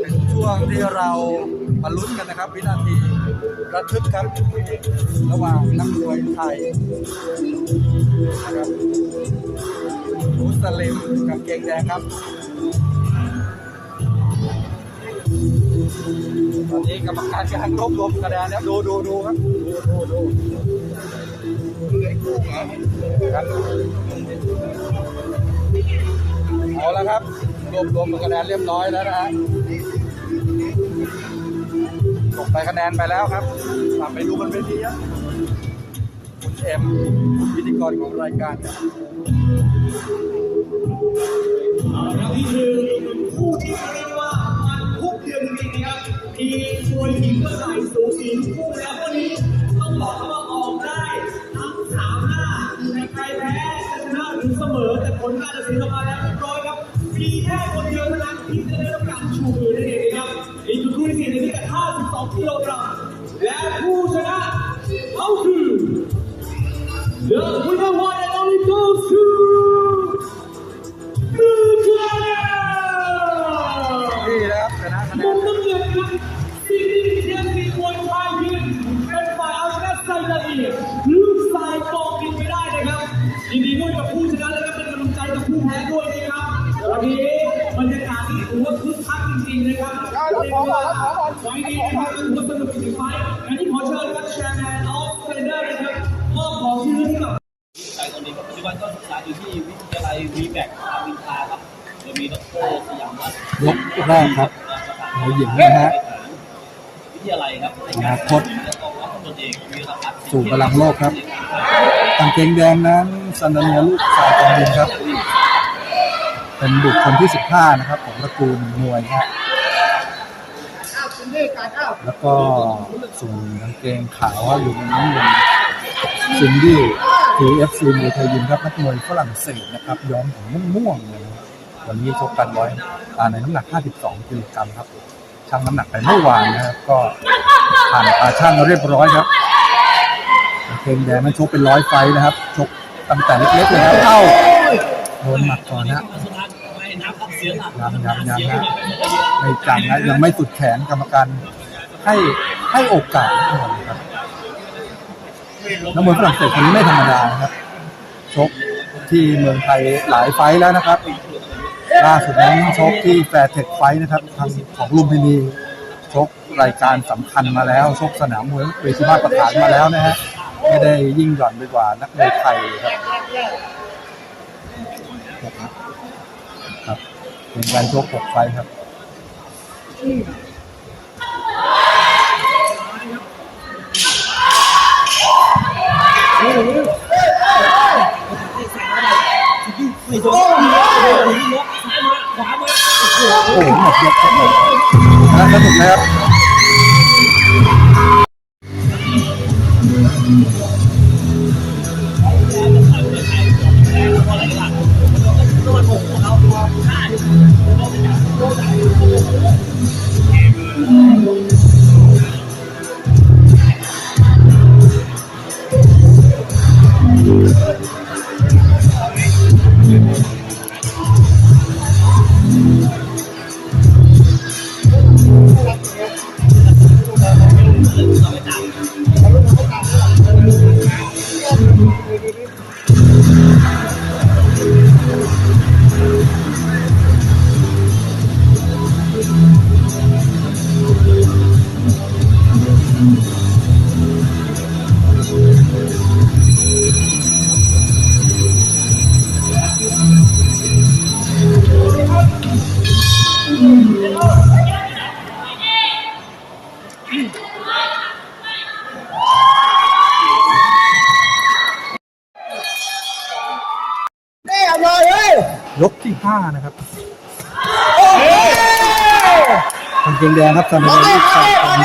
เป็นช่วงที่เรามาลุ้นกันนะครับ วินาทีระทึกครับ ระหว่างนักมวยไทยนะครับมุสลิมกับเกงแดงครับ ตอนนี้กรรมการกำลังรวบรวมคะแนนนะครับดูดูดูครับดูดูดูครับเอาแล้วครับ รวบรวมคะแนนเรียบร้อยแล้วนะฮะส่งไปคะแนนไปแล้วครับตามไปดูบนเวทีครับคุณเอ็มพิธีกรของรายการครับแล้วนี่คือคู่ที่เรียกว่ามันคุกเดือนจริงๆนะครับทีมวยหญิงก็ใส่สูสีทุกคู่แล้ววันนี้ต้องบอกว่าออกได้ทั้งสามหน้าแต่ใครแพ้จะชนะหรือเสมอแต่ผลการตัดสินออกมาแล้วเรียบร้อยครับ มีแค่คนเดียวเท่านั้นที่จะได้รับการชูมือนั่นเองนะครับนี่คือคู่ที่สี่ในพิกัด52กิโลกรัมและผู้ชนะเขาคือ The winner one and only goes to คือใครนี่นะครับชนะคะแนมุนมน้ำเงินครับซีรีส์เทียนสีมวยไทยยืนเป็นฝ่ายเอาชนะไซละเอียดลูกสายกองกินไม่ได้นะครับยินดีด้วยกับผู้ชนะและก็เป็นกำลังใจกับผู้แพ้ด้วยนะครับ วันนี้บรรยากาศที่ถือว่าคึกคักจริงๆนะครับเรียกว่าไฟล์นี้นะครับถือว่าสนุกจริงๆไฟล์อันนี้ขอเชิญครับแชร์แมนออฟเฟนเดอร์นะครับมอบของที่ระลึกให้กับชายคนนี้ก็ปัจจุบันก็ศึกษาอยู่ที่วิทยาลัยวีแบกรามอินทาครับโดยมีดรสยามวัฒน์ยกแรกครับมวยหญิงนะฮะวิทยาลัยครับอนาคตสู่พลังโลกครับกางเกงแดงนั้นซันดาเนียลูกชายกองดินครับ เป็นบุคคลที่ 15 นะครับ ของตระกูลมวยฮะแล้วก็ส่วนกางเกงขาวอยู่ในน้ำเงินซินดี้ทีเอฟซีมวยไทยยิมครับนักมวยฝรั่งเศสนะครับ ย้อมผมม่วงๆเลยนะครับวันนี้ชกกันร้อยอ่าในน้ำหนัก 52กิโลกรัมครับชั่งน้ำหนักไปเมื่อวานนะครับ ก็ผ่านตาช่างเรียบร้อยครับกางเกงแดงนั้นชกเป็นร้อยไฟต์นะครับ ชกตั้งแต่เล็กๆเลยนะเข้าโดนหมัดก่อนนะสุดท้า ยไม่นับครับเสียหลักยังยังยังนะไม่จังนะยังไม่สุดแขนกรรมการให้ให้โอกาสนะครับนักมวยฝรั่งเศสคนนี้ไม่ธรรมดานะครับชกที่เมืองไทยหลายไฟแล้วนะครับล่าสุดนั้นชกที่แฟร์เทคไฟต์นะครับทางของลุมพินีชกรายการสำคัญมาแล้ว ชกสนามมวยเวทีมาตรฐานมาแล้วนะฮะไม่ได้ยิ่งหย่อนไปกว่านักมวยไทยครับนะครับ เป็นการชกหกไฟครับไม่โดนยกซ้ายมาขวามาโอ้โหหมดยกครับผมสนุกนะครับ ยกที่ห้านะครับกางเกงแดงครับสำหรับลูกชายของ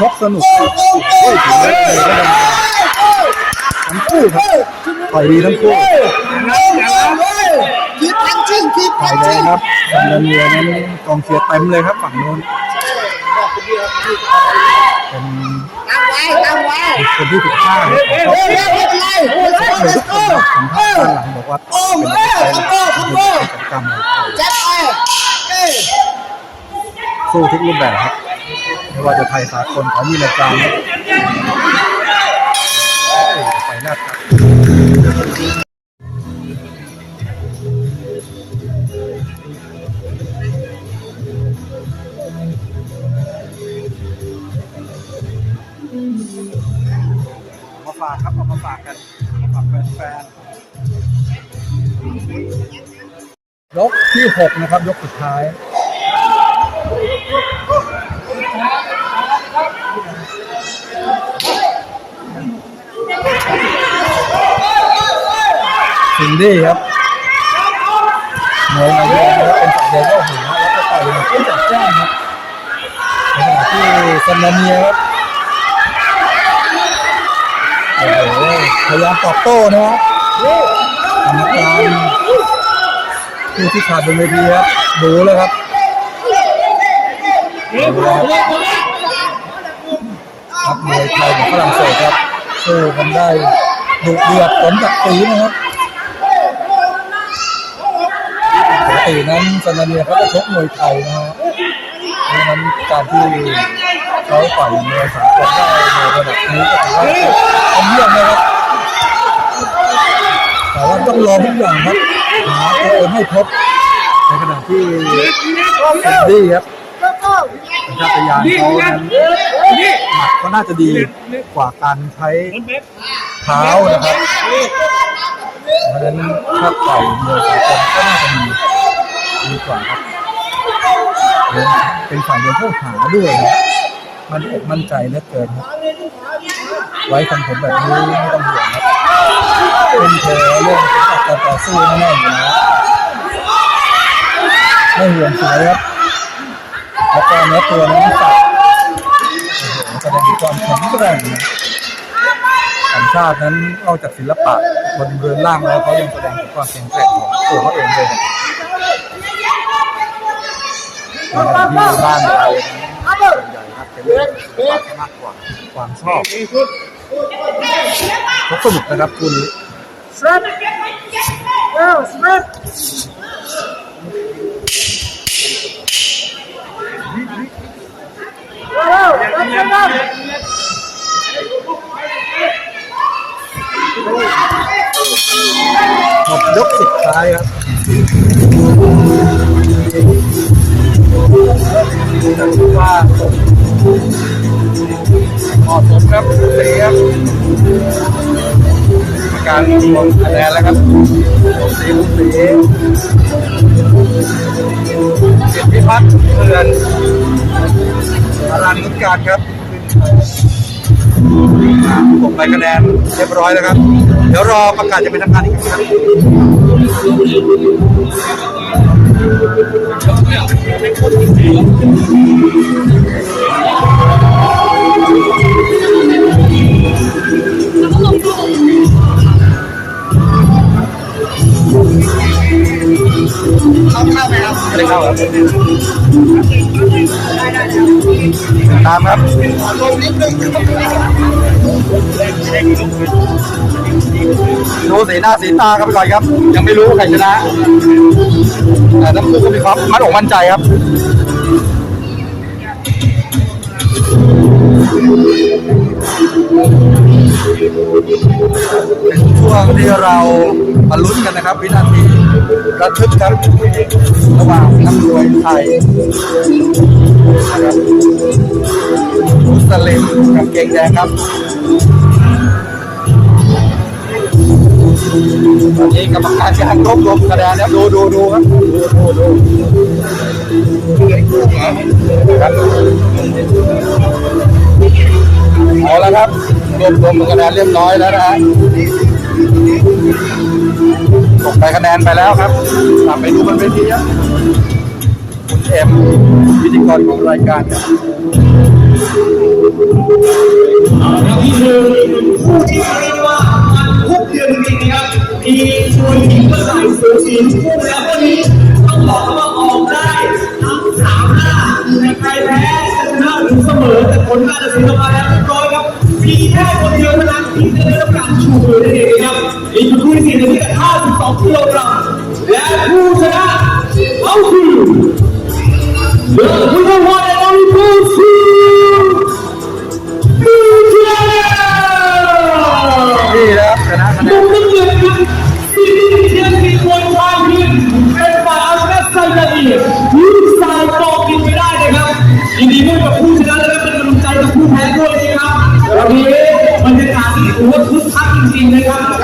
ชกสนุกโอ้ยโอ้ยโอ้ยโอ้ยถึงแม้จะทั้งคู่ครับต่อยดีทั้งคู่คิดพันชิงคิดฝ่าพัยนแดชิงงครับซันดาเนียนั้นกองเชียร์เต็มเลยครับฝั่งโน้นเป็นตั้งไว้ตั้งไว้คนที่ผิดพลาดของเฮ้เขายไม่เป็นไรโอ้ยเลยทุกคนแบบสัมภาษณ์ด้านหลังบอกว่าเป็นใจเป็นกิจกรรมเลยจัดไปเอ้ยสู้ทุกรูปแบบครับ ไม่ว่าจะไทยสากลเขามีรายการไปหน้าครับมาฝากครับเอามาฝากกันเอามาฝากแฟนๆยกที่หกนะครับ ยกสุดท้าย สิงดี้ครับมวยมาเยอะนะครับเป็นฝ่ายเดียวก็หัวแล้วก็ต่อยมาขึ้นจัดจ้านครับในขณะที่ซันนาเนียครับโอ้โหพยายามตอบโต้นะครับกรรมการผู้ที่ขาดบนเวทีครับดูเลยครับครับนักมวยไทยกับฝรั่งเศสครับสู้กันได้ดุเดือดสมศักดิ์ศรีนะครับ ปก ตินั้นซันาเนียเขาจะชกมวยไทยนะฮะเพราะนั้นการที่เขาต่อยมวยสากลได้ในระดับนี้ก็ถือว่าเป็นเยี่ยมนะครับแต่ว่าต้องรอทุกอย่างครับหาตัวเองให้พบในขณะที่เอ็ดดี้ครับสัญชาตญาณเขานั้นหมัดก็น่าจะดีกว่าการใช้เท้านะครับเพราะฉะนั้นถ้าต่อยมวยสากลก็น่าจะดี ดีกว่าครับ เป็นฝ่ายเดินเข้าหาด้วยนะมันอกมั่นใจเหลือเกินครับ ไว้ทำผมแบบนี้ไม่ต้องห่วงครับ เป็นเธอเรื่องการต่อสู้แน่ๆอยู่แล้วไม่ห่วงสวยครับแล้วก็เนื้อตัวนั้นสัตว์โอ้โหแสดงถึงความแข็งแกร่งนะสัญชาตินั้นนอกจากศิลปะบนเรือนร่างแล้วเขายังแสดงถึงความแข็งแกร่งของตัวเขาเองเลย ที่บ้านไทยส่วนใหญ่ครับเป็นรักมากกว่าความชอบเขาสนุกนะครับคุณสลัดเออสลัดว้าวรับกันบ้างหมยกสุดท้ายครับ ถือว่าเหมาะสมครับเสีครับกรรมการรวมคะแนนแล้วครับสีลูกสีเกียรติพิพัฒน์เพื่อนอารันนุชการครับผมไปคะแนนเรียบร้อยแล้วครับ เดี๋ยวรอประกาศจะเป็นทางการอีกครั้งครับาไหมครับไม่เข้าครับตามครับลงนิดนึงดูสีหน้าสีตากันไปก่อนครับ ยังไม่รู้ใครชนะแต่ทั้งคู่ก็มีความมั่นอกมั่นใจครับเป็นช่วงที่เรามาลุ้นกันนะครับวินาที ระทึกครับระหว่างนักมวยไทยนะครับมุสลิมกับเกงแดงครับตอนนี้กรรมการกำลังรวบรวมคะแนนแล้วดูดูดูครับดูดูดูครับเอาแล้วครับรวบรวมคะแนนเรียบร้อยแล้วนะฮะ ไปคะแนนไปแล้วครับกลับไปดูบนเวทีครับคุณเทเอ็มพิธีกรของรายการครับแล้วนี่คือคู่ที่เรียกว่ามันคุกเดือนจริงๆนะครับที่ชวนทีมเพื่อใส่สูสีทุกคู่แล้ววันนี้ต้องบอกว่าออกได้ทั้งสามหน้าในใครแพ้ชนะหรือเสมอแต่ผลการตัดสินออกมาแล้วเรียบร้อยครับมีแค่คนเดียวเท่านั้นที่จะได้ กิโลกรัมและผู้ชนะเขาคือ The winner one and only goes to นี่นะครับชนะคะแนนมุนมน้ำเงินครับซีรีส์เทียนมีคนทางทีมเป็นฝ่ายอัลกัสไซยาอีลูกสายกองกินไม่ได้นะครับยินดีด้วยกับผู้ชนะและเป็นกำลังใจกับผู้แพ้ด้วยนะครับวันนี้บรรยากาศถือว่าคึกคักจริงๆนะครับ